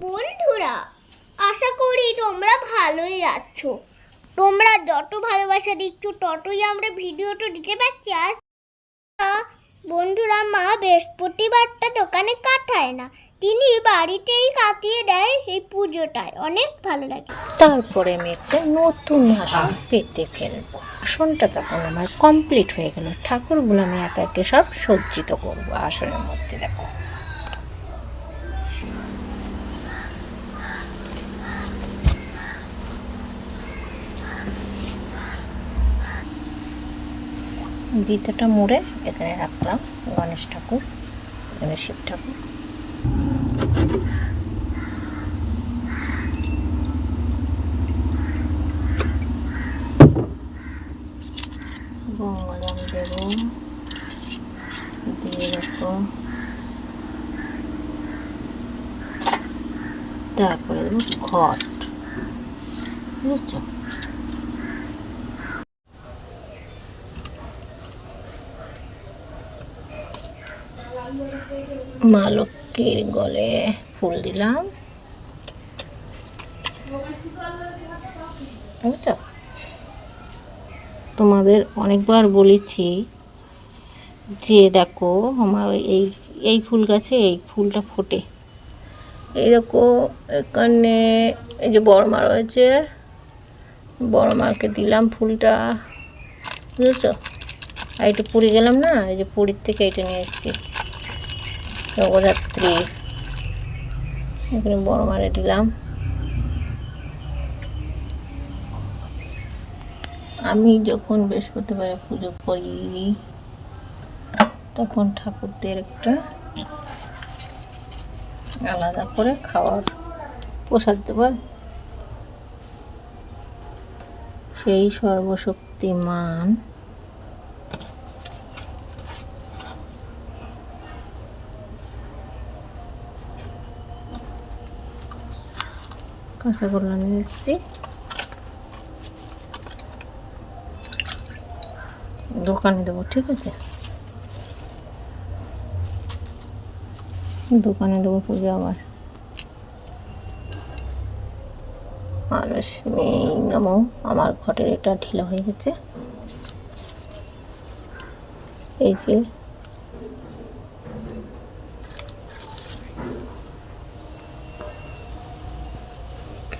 বন্ধুরা, আশা করি তোমরা ভালোই আছো। তোমরা যত ভালোবাসা দিচ্ছ, ততই আমরা ভিডিওটা দিতে পারছি। আর বন্ধুরা, মা বৃহস্পতিবারটা দোকানে কাটায় না। তিনি বাড়িতেই কাটিয়ে দেয় এই পুজোটায়। অনেক ভালো লাগে। তারপরে আমি একটা নতুন আসন পেতে ফেলব। আসনটা তখন আমার কমপ্লিট হয়ে গেল। ঠাকুরগুলো আমি একা একে সব সজ্জিত করব আসনের মধ্যে, দেখো। গীতাটা মুড়ে এখানে রাখলাম গণেশ ঠাকুর এখানে শিব ঠাকুর। বঙ্গলাম দেব, দিয়ে তারপরে দেবো খট বুঝছ? মা লক্ষ্মীর গলে ফুল দিলাম। বুঝছ তোমাদের অনেকবার বলেছি যে দেখো আমার এই এই ফুল গাছে এই ফুলটা ফোটে। এই দেখো, এখানে এই যে বড়মা রয়েছে, বড়মাকে দিলাম ফুলটা। বুঝেছ? আর এটা পুরী গেলাম না, এই যে পুরীর থেকে এটা নিয়ে এসেছি। এখানে বড়মারে দিলাম। আমি যখন বৃহস্পতিবারে পুজো করি, তখন ঠাকুরদের একটা আলাদা করে খাওয়ার প্রসাদ দেবার। সেই সর্বশক্তিমান কাঁচা গোল্লা নিয়ে এসেছি। দোকানে দেবো, ঠিক আছে? দোকানে দেবো পুজো আবার। মানুষ মেয়ে নামো, আমার ঘরের এটা ঢিলা হয়ে গেছে। এই যে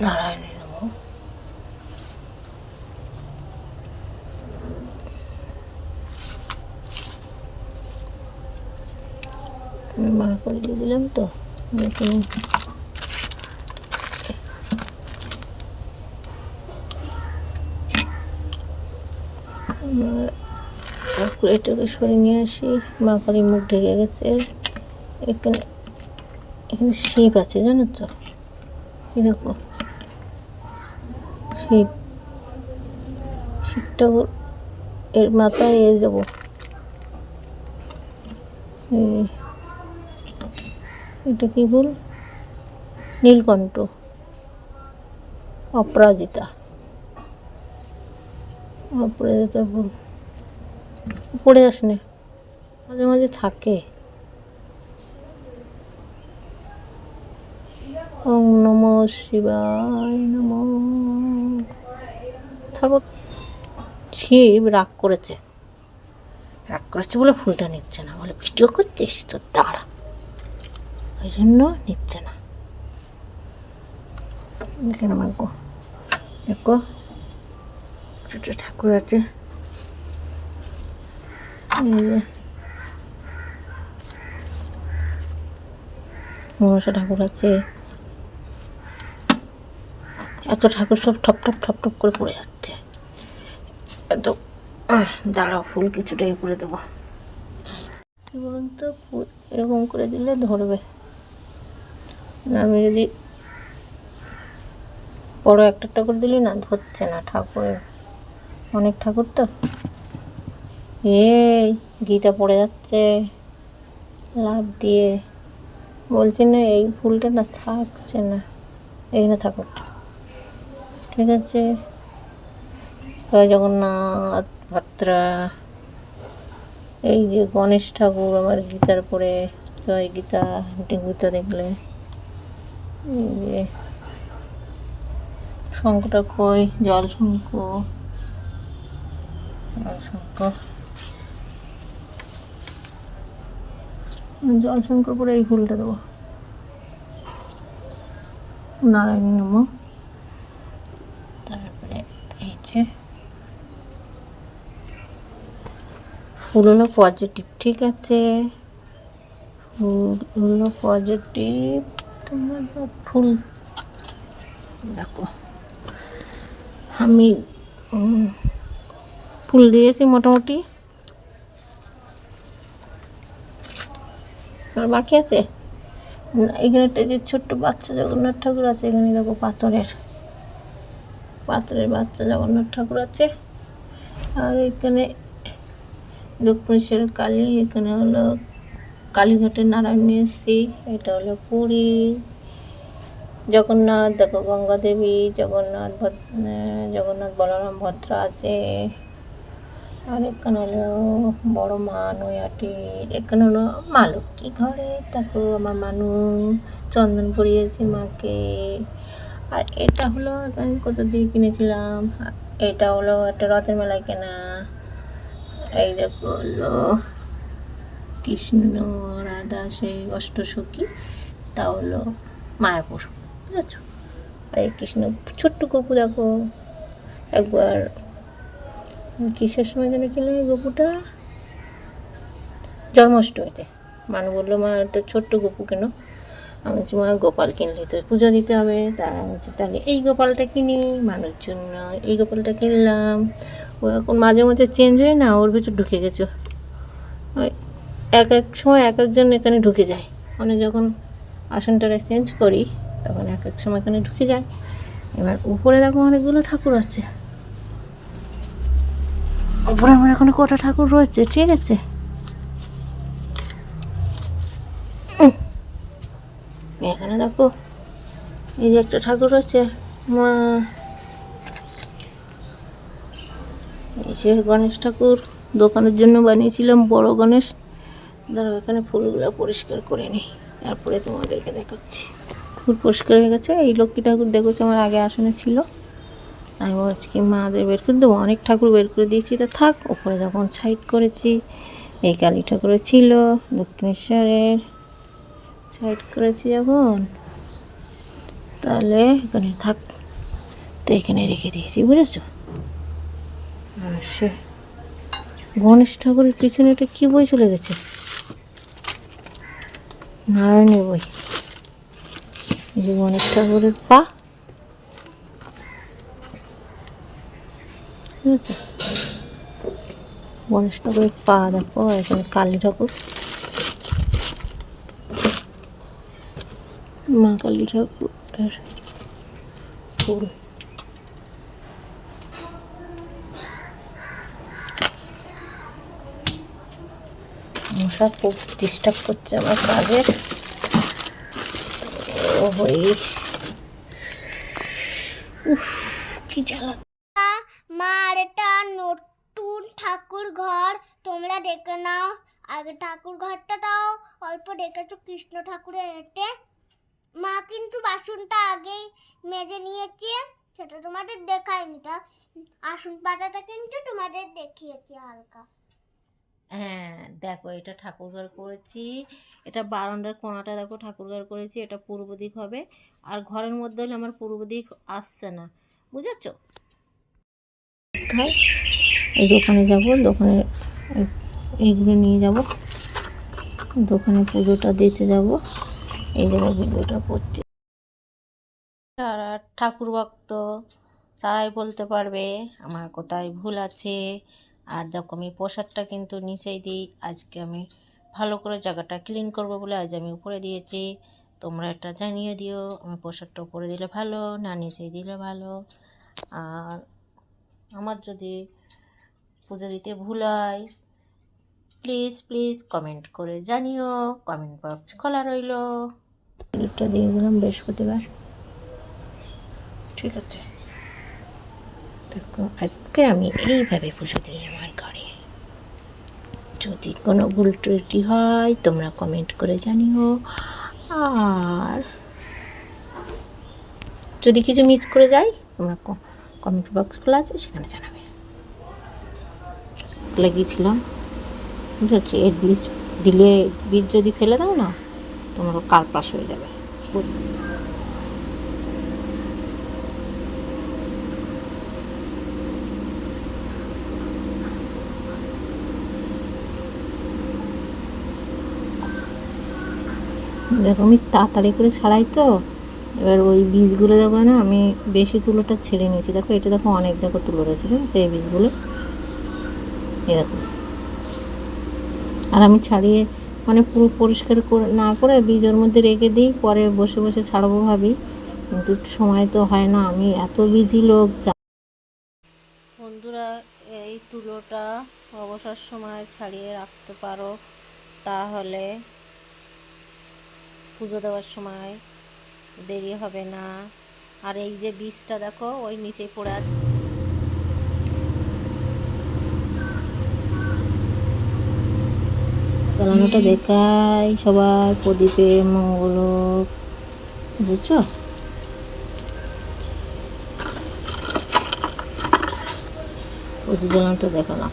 নারায়ণী নমো আমি মা করে দিয়ে দিলাম তো এটাকে সরিয়ে নিয়ে আসি। মা করে মুখ ঢেকে গেছে। এখানে এখানে শিব আছে, জানো তো? এরকম। শিবটা ওর- এর মাথায় এ যাব। এটা কি ভুল? নীলকণ্ঠ। অপরাজিতা। অপরাজিতা ভুল। পড়ে যাস মাঝে মাঝে থাকে। ওং নম শিবায় নম। ঠাকুর শিব রাগ করেছে। রাগ করেছে বলে ফুলটা নিচ্ছে না। বলে ভিডিও করছিস তো? দাঁড়া। ওই জন্য নিচ্ছে না দেখেন আমার গো দেখো ছোটো ঠাকুর আছে মনসা ঠাকুর আছে এত ঠাকুর সব ঠপ ঠপ ঠপ ঠপ করে পড়ে যাচ্ছে এত দাঁড়াও ফুল কিছুটা করে দেবো বলুন তো এরকম করে দিলে ধরবে আমি যদি বড় একটা ঠাকুর করে দিলি না, ধরছে না ঠাকুরের। অনেক ঠাকুর তো। এই, গীতা পড়ে যাচ্ছে। লাভ দিয়ে। বলছি না, এই ফুলটা না থাকছে না। এইখানে থাকুক ঠিক আছে। জগন্নাথ ভাত্রা। এই যে গণেশ ঠাকুর আমার গীতার পরে। জয় গীতা গীতা দেখলে। শঙ্কটা কই? জল শঙ্ক জল জল শঙ্কর পরে এই ফুলটা দেবো। নারায়ণী নম। তারপরে এই ফুল হলো পজিটিভ ঠিক আছে? ফুল হলো পজিটিভ তোমার ফুল দেখো, আমি ফুল দিয়েছি মোটামুটি। আর বাকি আছে? এখানে একটা যে ছোট্ট বাচ্চা জগন্নাথ ঠাকুর আছে, এখানে দেখো পাথরের। পাথরের বাচ্চা জগন্নাথ ঠাকুর আছে। আর এখানে দক্ষিণেশ্বর কালী, এখানে হলো কালীঘাটের নারায়ণ এসছি, এটা হলো পুরী। জগন্নাথ, দেখো গঙ্গা দেবী, জগন্নাথ জগন্নাথ বলরাম ভদ্র আছে। আর এখানে হলো বড় মা নৈয়াটির এখানে হলো মা লক্ষ্মী ঘরে দেখো আমার মানু চন্দন পরিয়েছে মাকে। আর এটা হলো এখানে কত দিয়ে কিনেছিলাম, এটা হলো একটা রথের মেলায় কেনা। এই দেখো হলো কৃষ্ণ রাধা সেই অষ্টসখী, তা হলো মায়াপুর, বুঝেছ? আর এই কৃষ্ণ, ছোট্ট গপু দেখো, একবার কিসের সময় যেন কিনলাম গপুটা? জন্মাষ্টমীতে। মানু বলল, মা, একটা ছোট্ট গপু কেন? আমি বলছি, মা, গোপাল কিনলে তো পুজো দিতে হবে। তা বলছি, তাহলে এই গোপালটা কিনি মানুষ জন্য এই গোপালটা কিনলাম। ও এখন মাঝে মাঝে চেঞ্জ হয় না, ওর ভিতর ঢুকে গেছো। ওই এক এক সময় এক একজন এখানে ঢুকে যায়। মানে যখন আসনটা চেঞ্জ করি, তখন এক এক সময় এখানে ঢুকে যায়। এবার উপরে দেখো অনেকগুলো ঠাকুর আছে। উপরে আমার এখানে কটা ঠাকুর রয়েছে, ঠিক আছে? এখানে দেখো, এই যে একটা ঠাকুর আছে, মা। এই যে গণেশ ঠাকুর, দোকানের জন্য বানিয়েছিলাম বড় গণেশ। দাঁড়াও, এখানে ফুলগুলো পরিষ্কার করে নিই। তারপরে তোমাদেরকে দেখাচ্ছি। ফুল পরিষ্কার হয়ে গেছে। এই লক্ষ্মী ঠাকুর দেখেছি আমার আগে আসনে ছিল। আমি বলছি কি মাদের বের করে দেবো। অনেক ঠাকুর বের করে দিয়েছি। তা থাক, ওপরে যখন সাইড করেছি, এই কালী ঠাকুরের ছিল, দক্ষিণেশ্বরের সাইড করেছি যখন, তাহলে এখানে থাক। তো এখানে রেখে দিয়েছি, বুঝেছ? সে গণেশ ঠাকুরের পিছনে একটা কী বই চলে গেছে? নারায়ণের বই। এই যে গণেশ ঠাকুরের পা। গণেশ ঠাকুরের পা, দেখো, এখানে কালী ঠাকুর। মা কালী ঠাকুরের ফুল। মশা খুব ডিস্টার্ব করছে আমার কাজের কি জ্বালা। মা আর একটা নতুন ঠাকুর ঘর তোমরা নাও। আগে ঠাকুর ঘরটাও অল্প কৃষ্ণ ঠাকুরের মা কিন্তু বাসনটা আগেই মেজে নিয়েছে, সেটা তোমাদের তা আসন পাতাটা কিন্তু তোমাদের দেখিয়েছি হালকা। হ্যাঁ দেখো এটা ঠাকুরঘর করেছি। এটা বারান্দার কোনাটা দেখো ঠাকুরঘর করেছি, এটা পূর্ব দিক হবে। আর ঘরের মধ্যে হলে আমার পূর্ব দিক আসছে না। বুঝেছ? এই দোকানে যাব, দোকানে এইগুলো নিয়ে যাব। দোকানে পুজোটা দিতে যাব। এই জায়গায় ভিডিওটা করছি। তারা ঠাকুর ভক্ত, তারাই বলতে পারবে আমার কোথায় ভুল আছে। আর দেখো আমি পোশাকটা কিন্তু নিচেই দিই। আজকে আমি ভালো করে জায়গাটা ক্লিন করব বলে আজ আমি উপরে দিয়েছি। তোমরা এটা জানিয়ে দিও আমি পোশাকটা উপরে দিলে ভালো না নিচেই দিলে ভালো। আর আমার যদি পুজো দিতে ভুল হয় প্লিজ প্লিজ কমেন্ট করে জানিও। কমেন্ট বক্স খোলা রইল। এটা দিয়ে দিলাম বৃহস্পতিবার। ঠিক আছে। আজকে আমি এইভাবে পুজো দিই আমার ঘরে। যদি কোনো ভুল ত্রুটি হয়, তোমরা কমেন্ট করে জানিও। আর যদি কিছু মিস করে যাই তোমরা কমেন্ট বক্স খোলা আছে, সেখানে জানাবে। লাগিয়েছিলাম। বুঝতে পারছি, এর বীজ দিলে বীজ যদি ফেলে দাও না তোমার কার্পাস হয়ে যাবে। দেখো, আমি তাড়াতাড়ি করে ছাড়াই তো। এবার ওই বীজগুলো দেখো না, আমি বেশি তুলোটা ছেড়ে নিয়েছি। দেখো, এটা দেখো অনেক দেখো তুলো রয়েছে, ঠিক আছে? এই বীজগুলো। দেখো। আর আমি ছাড়িয়ে মানে পুরো পরিষ্কার করে, না করে বীজের মধ্যে রেখে দিই, পরে বসে বসে ছাড়বো ভাবি। কিন্তু সময় তো হয় না, আমি এত বিজি লোক বন্ধুরা, এই তুলোটা অবসর সময় ছাড়িয়ে রাখতে পারো, তাহলে পুজো দেওয়ার সময়। দেরি হবে না। আর এই যে বীজটা দেখো, ওই নিচে পড়ে আছে। দেখাই সবাই প্রদীপে মঙ্গল হোক। বুঝছ? প্রদীপ জ্বালানোটা দেখালাম।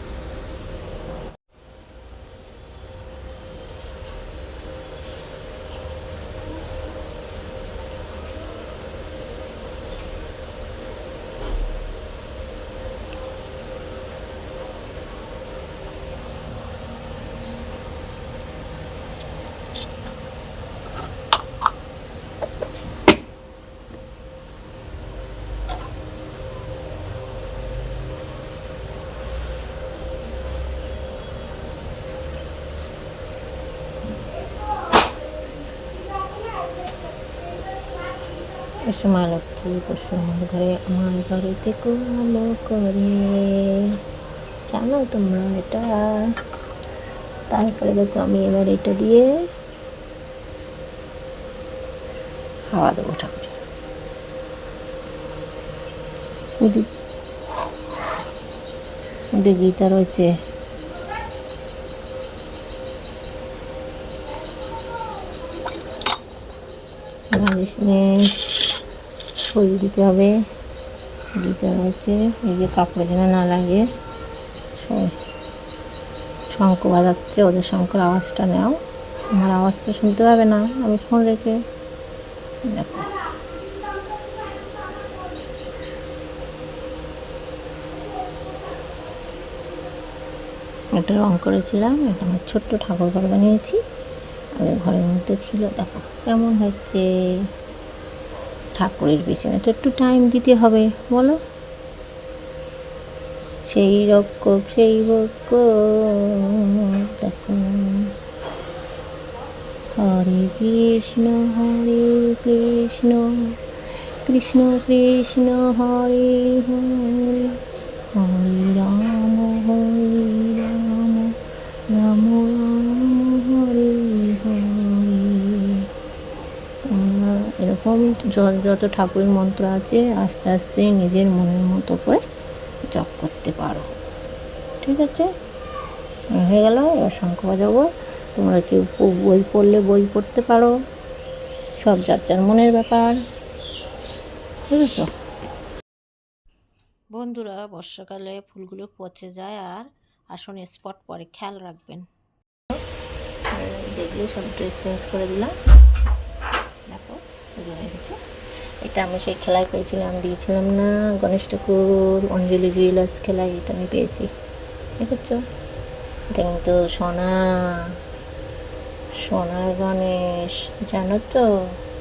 মা লক্ষ্মী পশু আমার ঘরে আমার বাড়িতে আলো করে জানো তোমরা এটা? তারপরে দেখো আমি এবার এটা দিয়ে হাওয়া দেবো ঠাকুর ওদের গীতা রয়েছে। ভাজিস নে সরিয়ে দিতে হবে। দিতে হচ্ছে, এই যে কাপড় যেন না লাগে। শঙ্খ বাজাচ্ছে, ওদের শঙ্কর আওয়াজটা নেও। আমার আওয়াজ তো শুনতে পাবে না, আমি ফোন রেখে দেখো। একটা রং করেছিলাম এটা আমার ছোট্ট ঠাকুর ঘর বানিয়েছি। আগে ঘরের মধ্যে ছিল, দেখো কেমন হচ্ছে। ঠাকুরের পিছনে। তো একটু টাইম দিতে হবে, বলো? সেই রকম সেই দেখো হরে কৃষ্ণ হরে কৃষ্ণ কৃষ্ণ কৃষ্ণ, হরে হরে হরে রাম। এরকম যত ঠাকুরের মন্ত্র আছে, আস্তে আস্তে নিজের মনের মতো করে জপ করতে পারো। ঠিক আছে? হয়ে গেল, এবার শঙ্খ বাজাবো। তোমরা কেউ বই পড়লে বই পড়তে পারো। সব যার যার মনের ব্যাপার। বুঝেছ? বন্ধুরা, বর্ষাকালে ফুলগুলো পচে যায় আর আসন স্পট পরে। খেয়াল রাখবেন। দেখলে সব ড্রেস চেঞ্জ করে দিলাম। পুজো হয়ে গেছে। এটা আমি সেই খেলায় পেয়েছিলাম, দিয়েছিলাম না। গণেশ ঠাকুর, অঞ্জলি জুয়েলার্স খেলায় এটা আমি পেয়েছি। দেখেছ? এটা কিন্তু সোনা সোনার গণেশ, জানো তো?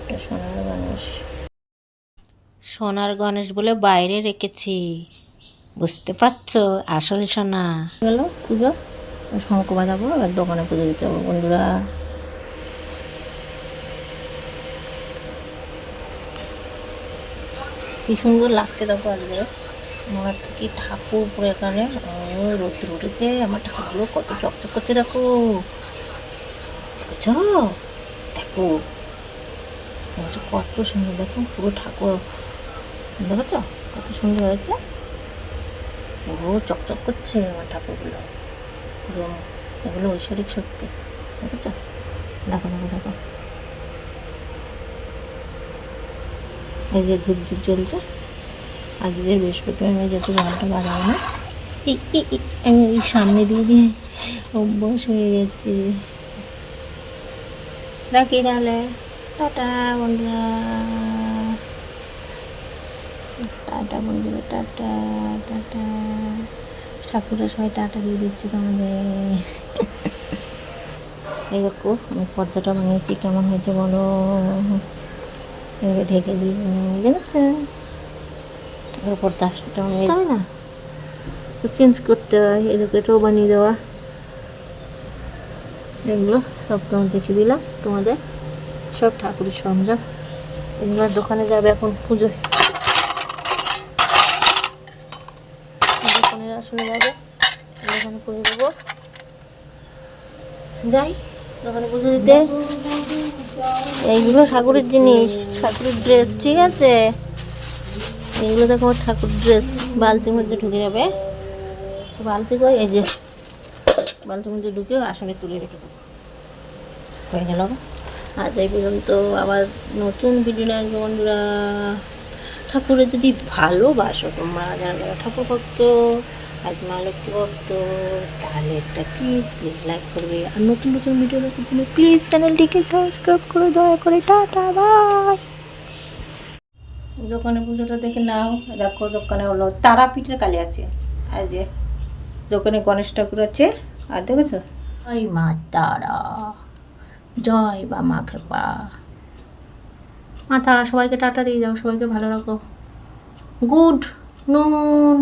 এটা সোনার গণেশ। সোনার গণেশ বলে বাইরে রেখেছি। বুঝতে পারছ? আসল সোনা। গেল পুজো। শঙ্খ বাজাবো এবার দোকানে পুজো দিতে হবে বন্ধুরা। কি সুন্দর লাগছে দেখো আজকে। হচ্ছে কি ঠাকুর পুরো এখানে। রোদ্র উঠেছে, আমার ঠাকুরগুলো কত চকচক করছে দেখো। দেখেছ? দেখো। কত সুন্দর, দেখো পুরো ঠাকুর। দেখেছ? কত সুন্দর হয়েছে। পুরো চকচক করছে আমার ঠাকুরগুলো। পুরো এগুলো ঐশ্বরিক শক্তি। দেখেছ? দেখো দেখো দেখো। এই যে ধূপ ধূপ চলছে আজকে বৃহস্পতিবার আমি যত ঘণ্টা বাজাবো না আমি এই সামনে দিয়ে দিয়ে অভ্যাস হয়ে গেছে রাখি তাহলে। টাটা বন্ধুরা। টাটা বন্ধুরা, টাটা টাটা। ঠাকুরের সবাই টাটা দিয়ে দিচ্ছে তোমাদের। এই দেখো আমি পর্দাটা বানিয়েছি কেমন হয়েছে বলো। এভাবে ঢেকে দিয়ে দেখেছে ঠাকুরের পর্দা সেটা বানিয়ে যাবে না? চেঞ্জ করতে হয় এদিকে এটাও বানিয়ে দেওয়া। এগুলো সব তোমার দেখিয়ে দিলাম তোমাদের। সব ঠাকুরের সরঞ্জাম। এগুলো দোকানে যাবে এখন পুজোয় দোকানের আসলে যাবে। দোকানে করে দেবো। যাই। এইগুলো ঠাকুরের জিনিস, ঠাকুরের ড্রেস ঠিক আছে? এইগুলো দেখো আমার ঠাকুর ড্রেস বালতির মধ্যে ঢুকে যাবে। বালতি কই? এই যে, বালতির মধ্যে ঢুকে আসনে তুলে রেখে দেবো। হয়ে গেল। আজ এই পর্যন্ত আবার নতুন ভিডিও আসব বন্ধুরা। ঠাকুরের যদি ভালোবাসো তোমরা যারা ঠাকুর ভক্ত আজ মা লক্ষ্মী ভক্ত তাহলে একটা প্লিজ প্লিজ লাইক করবে। আর নতুন নতুন ভিডিও দেখার জন্য প্লিজ চ্যানেলটিকে সাবস্ক্রাইব করে দয়া করে টাটা বাই দোকানে পুজোটা দেখে নাও দেখো দোকানে হলো তারাপীঠের কালী আছে। আর যে দোকানে গণেশ ঠাকুর আছে আর দেখেছ? ওই মা তারা জয় বা মা খেপা মা তারা সবাইকে টাটা দিয়ে যাও সবাইকে ভালো রাখো। গুড নুন।